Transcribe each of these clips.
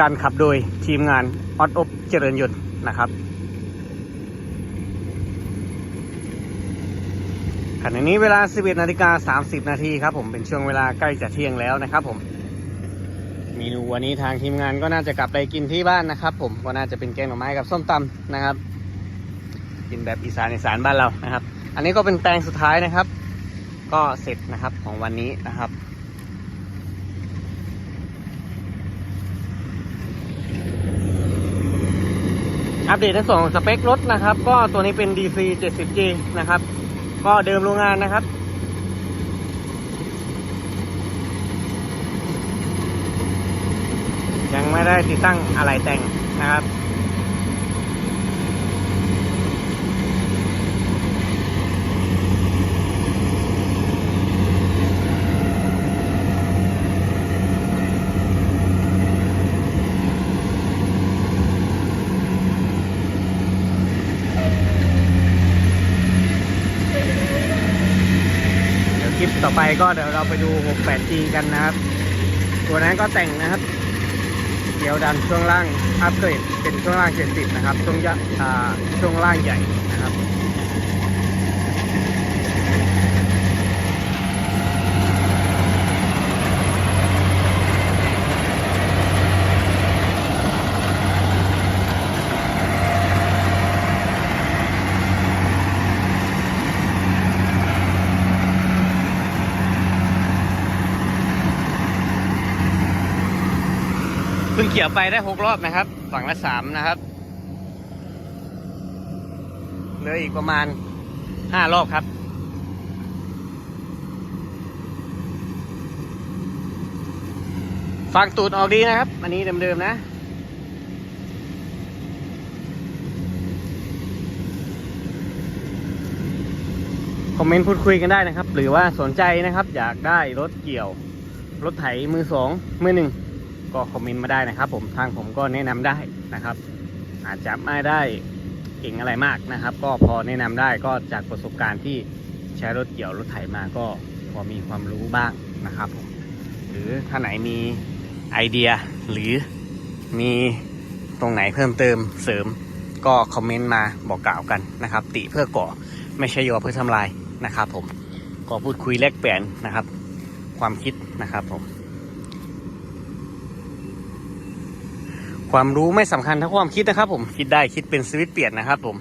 การขับโดยทีมงานออดอบเจริญยนต์นะครับขณะนี้เวลา 11นาฬิกา30 นาทีครับผมเป็นช่วงเวลาใกล้จะเที่ยงแล้วนะครับผมเมนูวันนี้ทางทีมงานก็น่าจะกลับไปกินที่บ้านนะครับ ผมก็น่าจะเป็นแกงหน่อไม้กับส้มตำนะครับ กินแบบอีสานอีสานบ้านเรานะครับ อันนี้ก็เป็นแปลงสุดท้ายนะครับ ก็เสร็จนะครับของวันนี้นะครับ อัปเดตในส่วนของสเปครถนะครับ ก็ตัวนี้เป็น DC 70G นะครับ ก็เดิมโรงงานนะครับ ยังไม่ได้ติดตั้งอะไรแต่งนะครับ คลิปต่อไปก็เดี๋ยวเราไปดู 68G กันนะครับ ตัวนั้นก็แต่งนะครับ เดี๋ยวดันช่วงล่างอัพเกรดเป็นช่วงล่าง70นะครับ ช่วงยะอ่าช่วงล่างใหญ่นะครับ เกี่ยวไปได้หกรอบนะครับ ฝั่งละสามนะครับ เหลืออีกประมาณห้ารอบครับฟังตูดออกดีนะครับ อันนี้เดิมๆนะคอมเมนต์พูดคุยกันได้นะครับ หรือว่าสนใจนะครับ อยากได้รถเกี่ยว รถไถมือสองมือหนึ่ง ก็คอมเมนต์มาได้นะครับ ผมทางผมก็แนะนำได้นะครับ อาจจะไม่ได้เก่งอะไรมากนะครับ ก็พอแนะนำได้ก็จากประสบการณ์ที่ใช้รถเกี่ยวรถไถมาก็พอมีความรู้บ้างนะครับผมหรือถ้าไหนมีไอเดียหรือมีตรงไหนเพิ่มเติมเสริม ก็คอมเมนต์มาบอกกล่าวกันนะครับ ติเพื่อก่อไม่ใช่ยอเพื่อทำลายนะครับ ผมก็พูดคุยแลกเปลี่ยนนะครับ ความคิดนะครับผม ความรู้ไม่สำคัญเท่าความคิดนะครับ ผมคิดได้คิดเป็นสวิตช์เปลี่ยนนะครับ ผม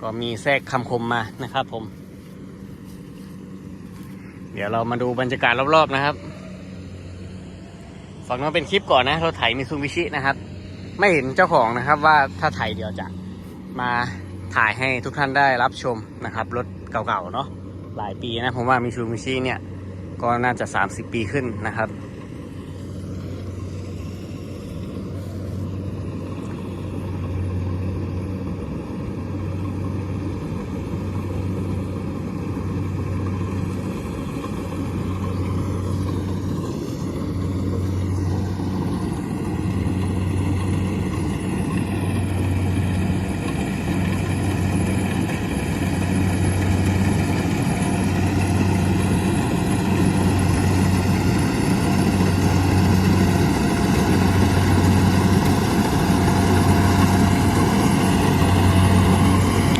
ก็มีแทรกคำคมมานะครับ ผม เดี๋ยวเรามาดูบรรยากาศรอบๆนะครับฝั่งนั้นเป็นคลิปก่อนนะรถไถมิซูบิชินะครับ ไม่เห็นเจ้าของนะครับ ว่าถ้าไถเดี๋ยวจะมาถ่ายให้ทุกท่านได้รับชมนะครับ รถเก่าๆเนาะหลายปีนะผมว่ามิซูบิชิเนี่ย ก็น่าจะ 30 ปีขึ้นนะครับ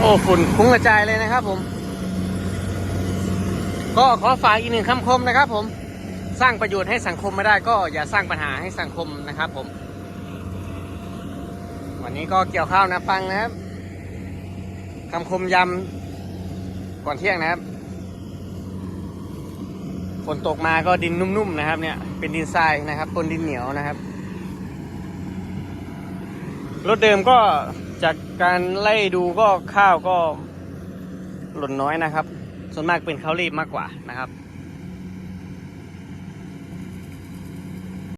โอ้ฝุ่นคุ้งกระจายเลยนะครับผม ก็ขอฝากอีกหนึ่งคำคมนะครับผม สร้างประโยชน์ให้สังคมไม่ได้ก็อย่าสร้างปัญหาให้สังคมนะครับผม วันนี้ก็เกี่ยวข้าวนะฟังนะครับคำคมยำก่อนเที่ยงนะครับฝนตกมาก็ดินนุ่มๆนะครับ เนี่ยเป็นดินทรายนะครับปนดินเหนียวนะครับ รถเดิมก็ จากการไล่ดูก็ข้าวก็หล่นน้อยนะครับ ส่วนมากเป็นข้าวรีบมากกว่านะครับ